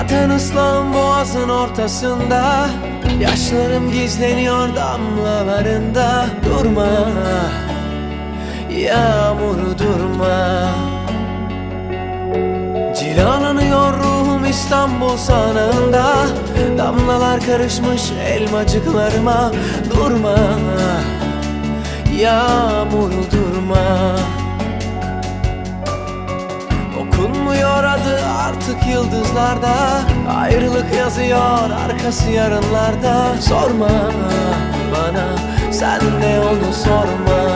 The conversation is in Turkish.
Zaten ıslağım boğazın ortasında Yaşlarım gizleniyor damlalarında. Durma Yağmur durma. Cilalanıyor ruhum İstanbul sanığında Damlalar karışmış elmacıklarıma. Durma Yağmur durma. Okunmuyor yıldızlarda Ayrılık yazıyor arkası yarınlarda. Sorma bana sen de onu sorma